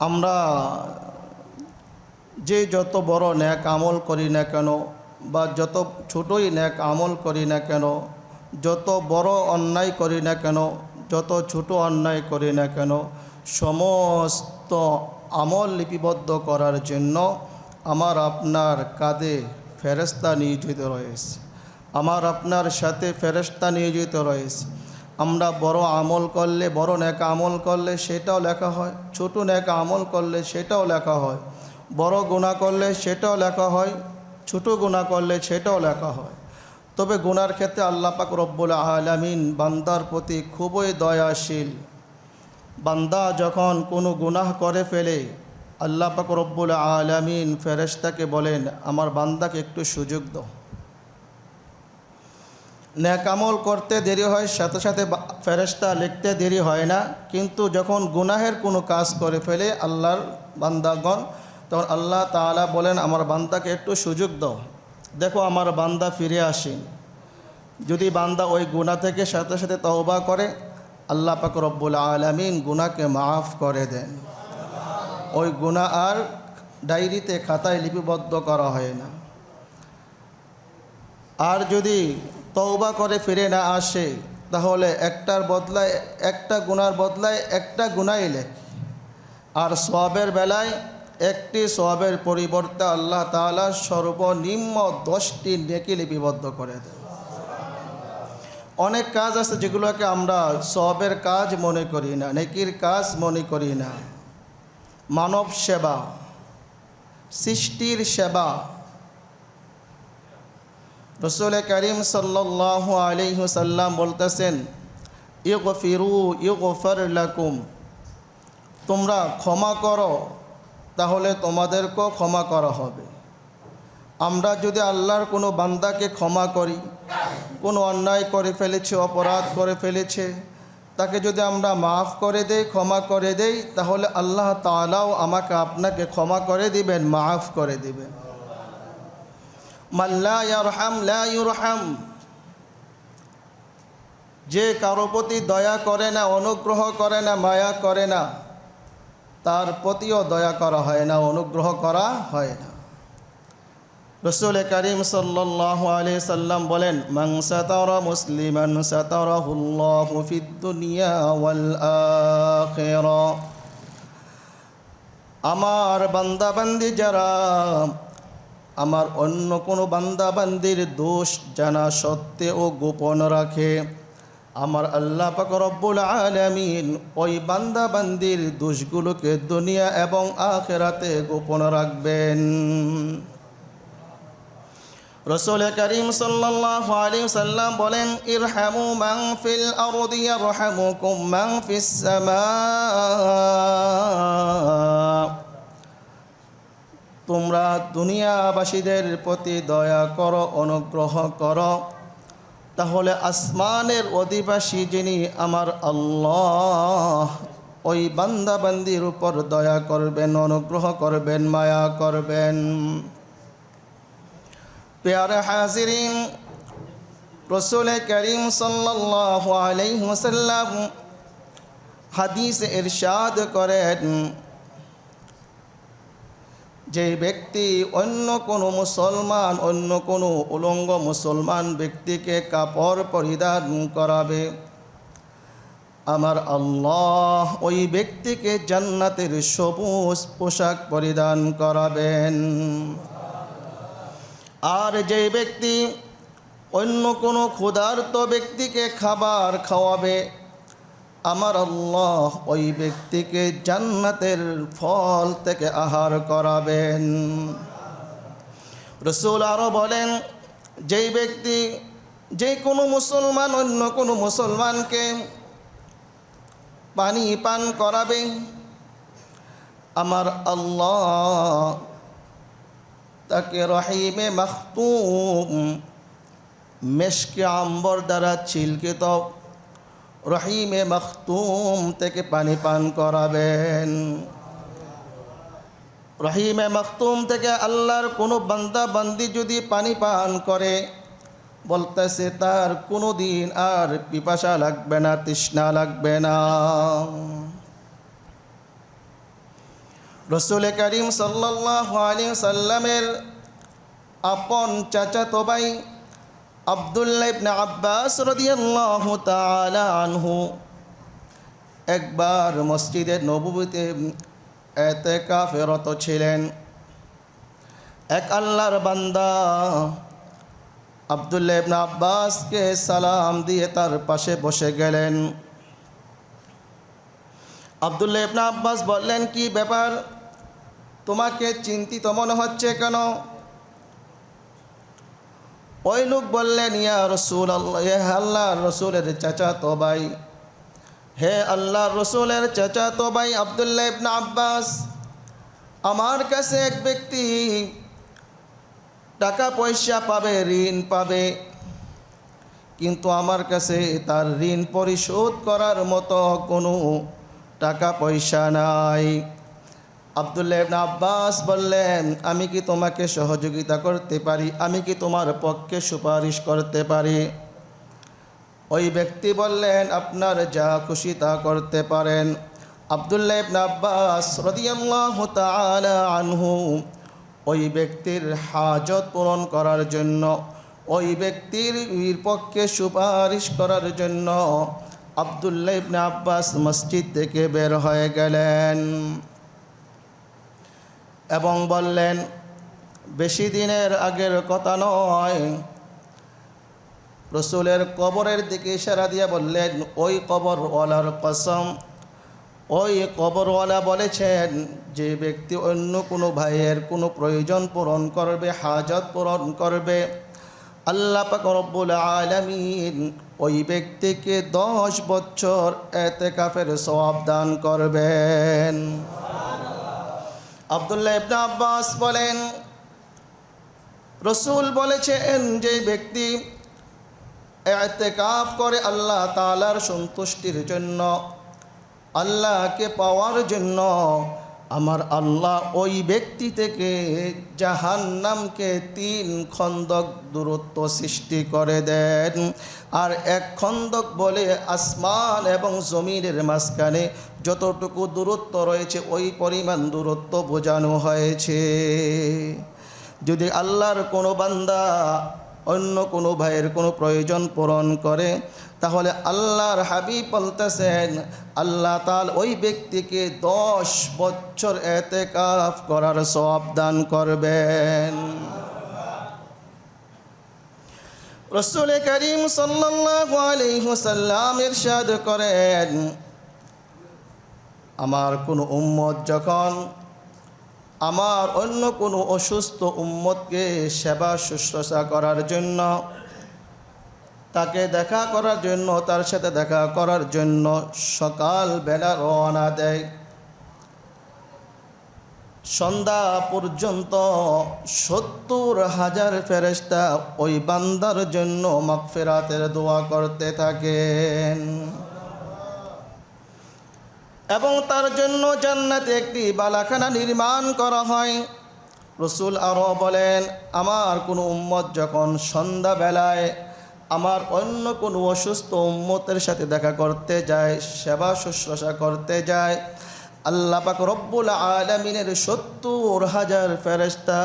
আমরা যে যত বড় ন্যাক আমল করি না কেন বা যত ছোটই ন্যাক আমল করি না কেন, যত বড় অন্যায় করি না কেন, যত ছোট অন্যায় করি না কেন, সমস্ত আমল লিপিবদ্ধ করার জন্য আমার আপনার কাঁধে ফেরস্তা নিয়োজিত রয়েছে। আমার আপনার সাথে ফেরস্তা নিয়োজিত রয়েছে। আমরা বড় আমল করলে, বড় ন্যাক আমল করলে সেটাও লেখা হয়, ছোট ন্যাক আমল করলে সেটাও লেখা হয়, বড় গুণা করলে সেটাও লেখা হয়, ছোট গুণা করলে সেটাও লেখা হয়। তবে গুনার ক্ষেত্রে আল্লাহ পাক রব্বুল আলামিন বান্দার প্রতি খুবই দয়াশীল। বান্দা যখন কোনো গুনাহ করে ফেলে, আল্লাহ পাক রব্বুল আলামিন ফেরেশতাকে বলেন, আমার বান্দাকে একটু সুযোগ দাও। ন্যাকামল করতে দেরি হয়, সাথে সাথে ফেরেস্তা লিখতে দেরি হয় না। কিন্তু যখন গুনাহের কোনো কাজ করে ফেলে আল্লাহর বান্দাগণ, তখন আল্লাহ তাআলা বলেন, আমার বান্দাকে একটু সুযোগ দাও। দেখো, আমার বান্দা ফিরে আসেন যদি বান্দা ওই গুণা থেকে সাথে সাথে তওবা করে, আল্লাহ পাক রব্বুল আলামিন গুনাহকে মাফ করে দেন। ওই গুনাহ আর ডায়েরিতে খাতায় লিপিবদ্ধ করা হয় না। আর যদি তওবা করে ফিরে না আসে, তাহলে একটার বদলায় একটা গুনার বদলায় একটা গুনাই লেখ আর সবের বেলায় একটি সবের পরিবর্তে আল্লাহ তাআলা সর্বনিম্ন দশটি নেকি লিপিবদ্ধ করে দেয় অনেক কাজ আছে যেগুলোকে আমরা সবের কাজ মনে করি না, নেকির কাজ মনে করি না। মানব সেবা, সৃষ্টির সেবা রসুল করিম সাল্লাহ আলিহাসাল্লাম বলতেছেন ইগ ফিরু ইগ লাকুম। তোমরা ক্ষমা করো, তাহলে তোমাদেরকেও ক্ষমা করা হবে। আমরা যদি আল্লাহর কোনো বান্দাকে ক্ষমা করি, কোনো অন্যায় করে ফেলেছে, অপরাধ করে ফেলেছে, তাকে যদি আমরা মাফ করে দেই, ক্ষমা করে দেই, তাহলে আল্লাহ তাআলাও আমাকে আপনাকে ক্ষমা করে দিবেন, মাফ করে দিবেন। ইয়ারহাম, লা ইউরহাম। যে কারও প্রতি দয়া করে না, অনুগ্রহ করে না, মায়া করে না, তার প্রতিও দয়া করা হয় না, অনুগ্রহ করা হয় না। রসুল করিম সাল্লাহ আলি সাল্লাম বলেন মাং সাতারা মুসলিমান সাতারাহুল্লাহু ফিদ দুনিয়া ওয়াল আখিরা। আমার বান্দাবান্দি যারা আমার অন্য কোনো বান্দাবান্দির দোষ জানা সত্ত্বেও গোপন রাখে। আমার আল্লাহ পাক রব্বুল আলামিন ওই বান্দাবান্দির দোষগুলোকে দুনিয়া এবং আখেরাতে গোপন রাখবেন। রসুল করিম সাল্লাল্লাহু সাল্লাম বলেন, ইরহামু মান ফিল আরদি, ইয়ারহামুকুম মান ফিস সামা তোমরা দুনিয়াবাসীদের প্রতি দয়া করো, অনুগ্রহ করো। তাহলে আসমানের অধিবাসী যিনি আমার আল্লাহ, ওই বান্দাবান্দির উপর দয়া করবেন, অনুগ্রহ করবেন, মায়া করবেন। পেয়ারে হাজিরিন, রসুল করিম সাল্লাল্লাহু আলাইহি হাদিস ইরশাদ করেন যে ব্যক্তি অন্য কোনো মুসলমান, অন্য কোনো উলঙ্গ মুসলমান ব্যক্তিকে কাপড় পরিধান করাবে। আমার আল্লাহ ওই ব্যক্তিকে জান্নাতের সবুজ পোশাক পরিধান করাবেন। আর যে ব্যক্তি অন্য কোনো ক্ষুধার্ত ব্যক্তিকে খাবার খাওয়াবে আমার আল্লাহ ওই ব্যক্তিকে জান্নাতের ফল থেকে আহার করাবেন। রসুল আরও বলেন, যেই ব্যক্তি, যে কোনো মুসলমান অন্য কোনো মুসলমানকে পানি পান করাবে, আমার আল্লাহ তাকে রহিমে মাখতুম, মেশকে আম্বর দ্বারা ছিলকিত রহিমে মখতুম থেকে পানি পান করাবেন। রহিমে মখতুম থেকে আল্লাহর কোনো বান্দা বান্দি যদি পানি পান করে, বলতেছে তার কোনো দিন আর পিপাসা লাগবে না, তৃষ্ণা লাগবে না। রসুল করিম সাল্লাহ আলী সাল্লামের আপন চাচাতো ভাই আবদুল্লাহ ইবনে আব্বাস রাদিয়াল্লাহু তাআলা আনহু একবার মসজিদে নবুবিতে এতেকাফেরত ছিলেন। এক আল্লাহর বান্দা আবদুল্লাহ ইবনে আব্বাসকে সালাম দিয়ে তার পাশে বসে গেলেন। আবদুল্লাহ ইবনে আব্বাস বললেন, কি ব্যাপার? তোমাকে চিন্তিত মনে হচ্ছে কেন? ওই লোক বললেন, ইয়া রসুল আল্লাহ হে আল্লাহ রসুলের চাচা তো ভাই। হে আল্লাহ রসুলের চাচা তো ভাই আবদুল্লাহ ইবনা আব্বাস, আমার কাছে এক ব্যক্তি টাকা পয়সা পাবে, ঋণ পাবে, কিন্তু আমার কাছে তার ঋণ পরিশোধ করার মতো কোনো টাকা পয়সা নাই। আবদুল্লাহ ইবনে আব্বাস বললেন, আমি কি তোমাকে সহযোগিতা করতে পারি? আমি কি তোমার পক্ষে সুপারিশ করতে পারি? ওই ব্যক্তি বললেন, আপনার যা খুশি তা করতে পারেন। আবদুল্লাহ ইবনে আব্বাস রাদিয়াল্লাহু তাআলা আনহু ওই ব্যক্তির হাজত পূরণ করার জন্য, ওই ব্যক্তির পক্ষে সুপারিশ করার জন্য আবদুল্লাহ ইবনে আব্বাস মসজিদ থেকে বের হয়ে গেলেন। এবং বললেন, বেশি দিনের আগের কথা নয়। রসুলের কবরের দিকে ইশারা দিয়ে বললেন, ওই কবরওয়ালার কসম, ওই কবরওয়ালা বলেছেন, যে ব্যক্তি অন্য কোনো ভাইয়ের কোনো প্রয়োজন পূরণ করবে, হাজত পূরণ করবে। আল্লাহ পাক রব্বুল আলামিন ওই ব্যক্তিকে দশ বছর এতে কাফের সওয়াব দান করবেন। আবদুল্লাহ ইবনা আব্বাস বলেন, রসুল বলেছেন যে ব্যক্তি এতেকাফ করে আল্লাহ তালার সন্তুষ্টির জন্য, আল্লাহকে পাওয়ার জন্য আমার আল্লাহ ওই ব্যক্তি থেকে জাহান্নামকে তিন খন্দক দূরত্ব সৃষ্টি করে দেন। আর এক খন্দক বলে আসমান এবং জমিনের মাঝখানে যতটুকু দূরত্ব রয়েছে, ওই পরিমাণ দূরত্ব বোঝানো হয়েছে। যদি আল্লাহর কোনো বান্দা অন্য কোনো ভাইয়ের কোনো প্রয়োজন পূরণ করে তাহলে আল্লাহর হাবিব বলতেছেন, আল্লাহ তাল ওই ব্যক্তিকে দশ বছর এতে কাফ করার সব দান করবেন। রসুল করিম ওয়াসাল্লাম ইরশাদ করেন, আমার কোনো উম্মত যখন আমার অন্য কোনো অসুস্থ উম্মতকে সেবা শুশ্রূষা করার জন্য তাকে দেখা করার জন্য, তার সাথে দেখা করার জন্য সকাল বেলা রওনা দেয়। সন্ধ্যা পর্যন্ত সত্তর হাজার ফেরেস্তা ওই বান্দার জন্য মাগফিরাতের দোয়া করতে থাকেন। এবং তার জন্য জান্নাতে একটি বালাখানা নির্মাণ করা হয়। রসুল আরও বলেন, আমার কোনো উম্মত যখন সন্ধ্যাবেলায় আমার অন্য কোনো অসুস্থ উম্মতের সাথে দেখা করতে যায়, সেবা শুশ্রূষা করতে যায়। আল্লাহ পাক রব্বুল আলমিনের সত্তর হাজার ফেরেস্তা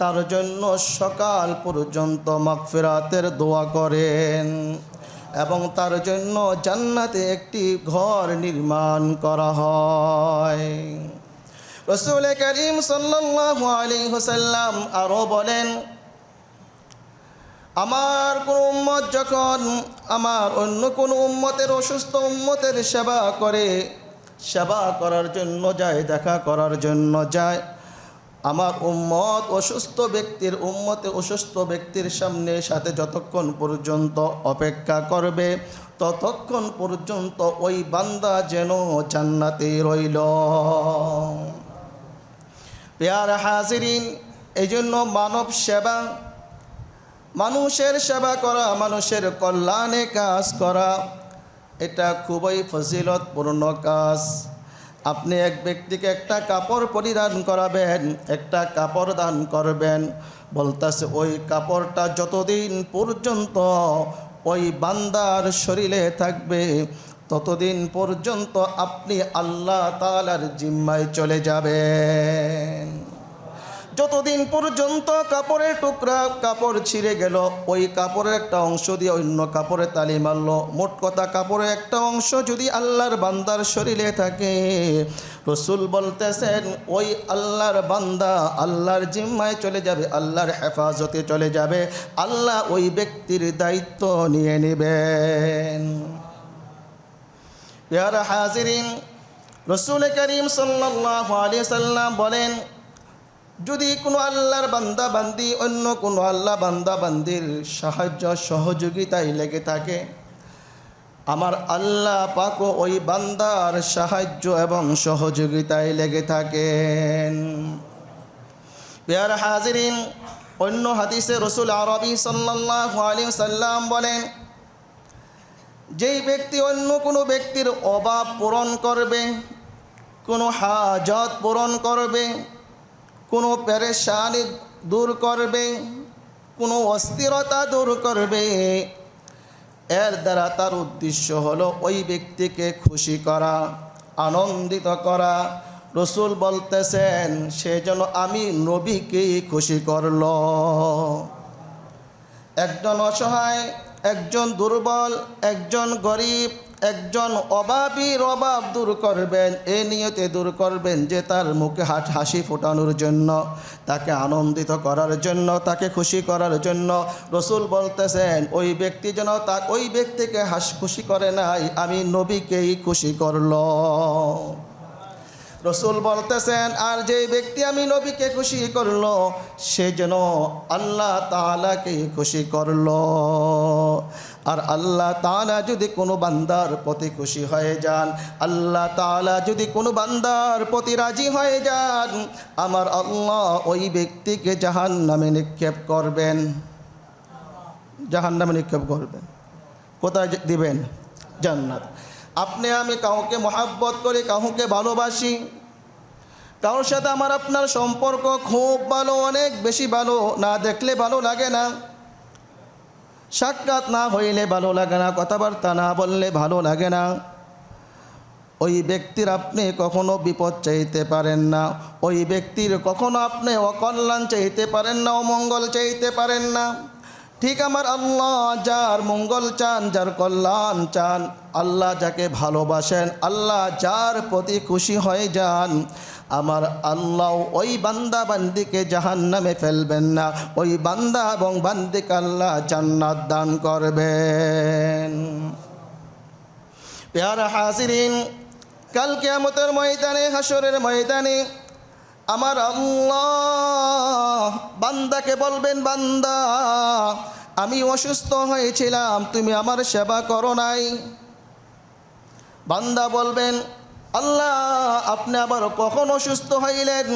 তার জন্য সকাল পর্যন্ত মাগফিরাতের দোয়া করেন এবং তার জন্য জান্নাতে একটি ঘর নির্মাণ করা হয়। রসুল করিম সাল্লাল্লাহু আলাইহি ওয়াসাল্লাম আরও বলেন আমার কোন উম্মত যখন আমার অন্য কোনো উম্মতের অসুস্থ উম্মতের সেবা করে, সেবা করার জন্য যায়, দেখা করার জন্য যায়, আমার উম্মত অসুস্থ ব্যক্তির, উম্মতে অসুস্থ ব্যক্তির সামনে সাথে যতক্ষণ পর্যন্ত অপেক্ষা করবে, ততক্ষণ পর্যন্ত ওই বান্দা যেন জান্নাতে রইল। পেয়ার হাজিরিন এই জন্য মানব সেবা মানুষের সেবা করা, মানুষের কল্যাণে কাজ করা, এটা খুবই ফজিলতপূর্ণ কাজ। আপনি এক ব্যক্তিকে একটা কাপড় পরিধান করাবেন, একটা কাপড় দান করবেন, বলতেছে ওই কাপড়টা যতদিন পর্যন্ত ওই বান্দার শরীরে থাকবে, ততদিন পর্যন্ত আপনি আল্লাহ তালার জিম্মায় চলে যাবেন। যতদিন পর্যন্ত কাপড়ের টুকরা কাপড় ছিঁড়ে গেল, ওই কাপড়ের একটা অংশ দিয়ে অন্য কাপড়ে তালি মারল। মোট কথা, কাপড়ের একটা অংশ যদি আল্লাহর বান্দার শরীরে থাকে, রসুল বলতেছেন, ওই আল্লাহর বান্দা আল্লাহর জিম্মায় চলে যাবে, আল্লাহর হেফাজতে চলে যাবে, আল্লাহ ওই ব্যক্তির দায়িত্ব নিয়ে নেবেন। হাজিরিন, রসুল করিম সাল্লাহ আলী সাল্লাম বলেন যদি কোনো আল্লাহর বান্দা বান্দি, অন্য কোনো আল্লাহ বান্দা বান্দির সাহায্য, সহযোগিতায় লেগে থাকে, আমার আল্লাহ পাকও ওই বান্দার সাহায্য এবং সহযোগিতায় লেগে থাকেন। হাজিরিন, অন্য হাদিসে রসুল আরবি সাল্লাহ আলী সাল্লাম বলেন, যেই ব্যক্তি অন্য কোনো ব্যক্তির অভাব পূরণ করবে, কোনো হাজত পূরণ করবে কোনো পেরেশানি দূর করবে, কোনো অস্থিরতা দূর করবে। এর দ্বারা তার উদ্দেশ্য হলো ওই ব্যক্তিকে খুশি করা, আনন্দিত করা। রসুল বলতেছেন, সে যেন আমি নবীকেই খুশি করল। একজন অসহায়, একজন দুর্বল, একজন গরিব একজন অভাবীর অভাব দূর করবেন, এ নিয়তে দূর করবেন যে তার মুখে হাসি ফোটানোর জন্য, তাকে আনন্দিত করার জন্য, তাকে খুশি করার জন্য। রসুল বলতেছেন, ওই ব্যক্তি যেন তা, ওই ব্যক্তিকে হাস খুশি করে নাই, আমি নবীকেই খুশি করল। রসুল বলতেছেন, আর যে ব্যক্তি আমি নবীকে খুশি করল, সে যেন আল্লাহ তালাকে খুশি করল। আর আল্লাহ তালা যদি কোনো বান্দার প্রতি খুশি হয়ে যান, আল্লাহ তালা যদি কোনো বান্দার প্রতি রাজি হয়ে যান, আমার আল্লাহ ওই ব্যক্তিকে জাহান নামে নিক্ষেপ করবেন। জাহান নামে নিক্ষেপ করবেন। কোথায় দিবেন? জান্নাত। আপনি, আমি কাউকে মহাব্বত করি, কাউকে ভালোবাসি, কারোর সাথে আমার আপনার সম্পর্ক খুব ভালো, অনেক বেশি ভালো, না দেখলে ভালো লাগে না। সাক্ষাৎ না হইলে ভালো লাগে না, কথাবার্তা না বললে ভালো লাগে না। ওই ব্যক্তির আপনি কখনো বিপদ চাইতে পারেন না। ওই ব্যক্তির কখনো আপনি অকল্যাণ চাইতে পারেন না, অমঙ্গল চাইতে পারেন না। ঠিক আমার আল্লাহ যার মঙ্গল চান, যার কল্যাণ চান, আল্লাহ যাকে ভালোবাসেন, আল্লাহ যার প্রতি খুশি হয়ে যান। আমার আল্লাহ ওই বান্দা বান্দিকে জাহান নামে ফেলবেন না। ওই বান্দা এবং বান্দিকে আল্লাহ জান্নাত দান করবেন। পেয়ারা হাজিরিন, কাল কেয়ামতের ময়দানে হাসরের ময়দানে আমার আল্লাহ বান্দাকে বলবেন, বান্দা, আমি অসুস্থ হয়েছিলাম, তুমি আমার সেবা করো নাই। বান্দা বলবেন আল্লাহ, আপনি আবার কখন অসুস্থ হইলেন?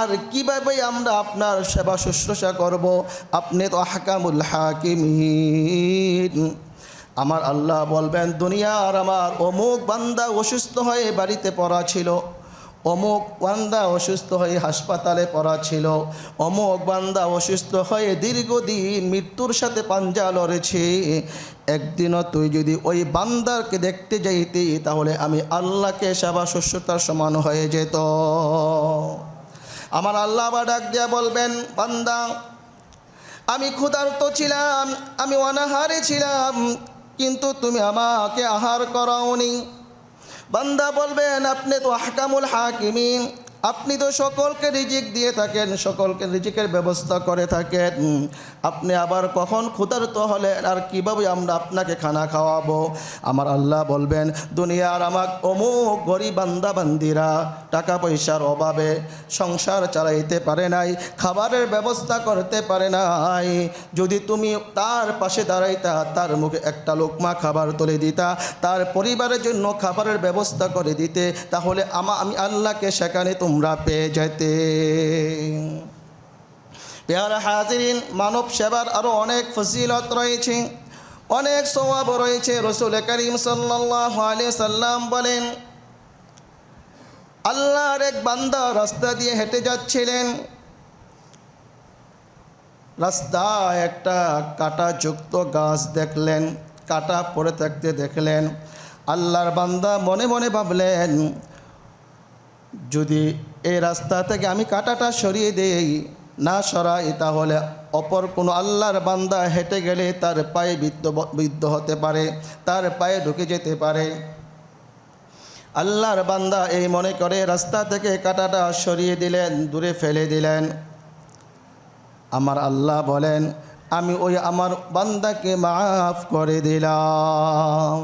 আর কীভাবে আমরা আপনার সেবা শুশ্রূষা করব? আপনি তো হাকামুল হাকিম আমার আল্লাহ বলবেন, দুনিয়ার আমার অমুক বান্দা অসুস্থ হয়ে বাড়িতে পড়া ছিল। অমুক বান্দা অসুস্থ হয়ে হাসপাতালে পড়া ছিল, অমুক বান্দা অসুস্থ হয়ে দীর্ঘদিন মৃত্যুর সাথে পাঞ্জা লড়েছে। একদিনও তুই যদি ওই বান্দারকে দেখতে যাইতি, তাহলে আমি আল্লাহকে সেবা শস্যতার সমান হয়ে যেত। আমার আল্লাহ আবার ডাক দিয়া বলবেন, বান্দা, আমি ক্ষুধার্ত ছিলাম, আমি অনাহারে ছিলাম, কিন্তু তুমি আমাকে আহার করাওনি। বান্দা বলবেন, আপনি তো হাকামুল হাকিমিন। আপনি তো সকলকে রিজিক দিয়ে থাকেন, সকলকে রিজিকের ব্যবস্থা করে থাকেন। আপনি আবার কখন ক্ষুধার্ত হলেন? আর কীভাবে আমরা আপনাকে খানা খাওয়াবো? আমার আল্লাহ বলবেন, দুনিয়ার আমার অমুক গরিব বান্দা বান্দিরা টাকা পয়সার অভাবে সংসার চালাইতে পারে নাই, খাবারের ব্যবস্থা করতে পারে নাই। যদি তুমি তার পাশে দাঁড়াইতা, তার মুখে একটা লোকমা খাবার তুলে দিতা, তার পরিবারের জন্য খাবারের ব্যবস্থা করে দিতে, তাহলে আমা, আমি আল্লাহকে সেখানে তোমরা পেয়ে যেতে পেয়ারা হাজিরিন, মানব সেবার আরও অনেক ফজিলত রয়েছে। অনেক সওয়াব রয়েছে, রসুল করিম সাল্লাহ আলিয়া সাল্লাম বলেন, আল্লাহর এক বান্দা রাস্তা দিয়ে হেঁটে যাচ্ছিলেন। রাস্তায় একটা কাঁটাযুক্ত গাছ দেখলেন, কাটা পড়ে থাকতে দেখলেন। আল্লাহর বান্দা মনে মনে ভাবলেন, যদি এই রাস্তা থেকে আমি কাটাটা সরিয়ে দেই না সরাই তাহলে অপর কোনো আল্লাহর বান্দা হেঁটে গেলে তার পায়ে বিদ্ধ হতে পারে, তার পায়ে ঢুকে যেতে পারে। আল্লাহর বান্দা এই মনে করে, রাস্তা থেকে কাটাটা সরিয়ে দিলেন, দূরে ফেলে দিলেন। আমার আল্লাহ বলেন, আমি ওই আমার বান্দাকে মাফ করে দিলাম।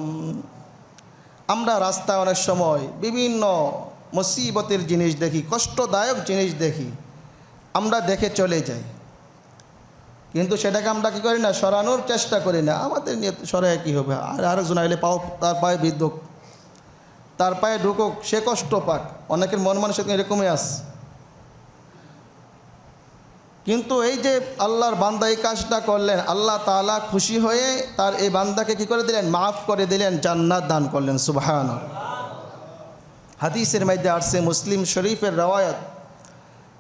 আমরা রাস্তায় অনেক সময় বিভিন্ন মুসিবতের জিনিস দেখি, কষ্টদায়ক জিনিস দেখি। আমরা দেখে চলে যাই। কিন্তু সেটাকে আমরা কী করি না, সরানোর চেষ্টা করি না। আমাদের নিয়ে সরাই কী হবে? আর আরেকজন আইলে পাও, তার পায়ে বিদ্যুক তার পায়ে ঢুকুক, সে কষ্ট পাক। অনেকের মন মানুষের এরকমই আস। কিন্তু এই যে আল্লাহর বান্দা এই কাজটা করলেন, আল্লাহ তাআলা খুশি হয়ে তার এই বান্দাকে কি করে দিলেন? মাফ করে দিলেন, জান্নাত দান করলেন। সুবহান হাদিসের মধ্যে আসছে, মুসলিম শরীফের রওয়ায়ত।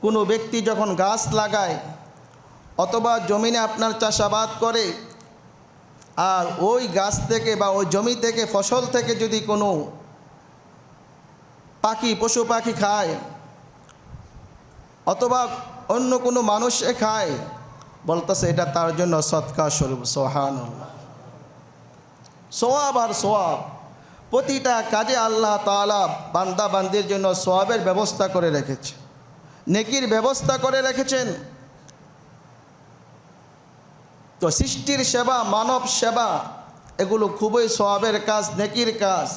কোনো ব্যক্তি যখন গাছ লাগায় অথবা জমিনে আপনার চাষাবাদ করে, আর ওই গাছ থেকে বা ওই জমি থেকে, ফসল থেকে যদি কোনো পাখি, পশু পাখি খায় অথবা অন্য কোনো মানুষ এ খায়, বলতেছে এটা তার জন্য সৎকার স্বরূপ সোহান সোয়াব আর সোয়াব, প্রতিটা কাজে আল্লাহ তালা বান্দা বান্দির জন্য সোয়াবের ব্যবস্থা করে রেখেছে। নেকির ব্যবস্থা করে রেখেছেন। তো সৃষ্টির সেবা, মানব সেবা, এগুলো খুবই সোয়াবের কাজ, নেকির কাজ।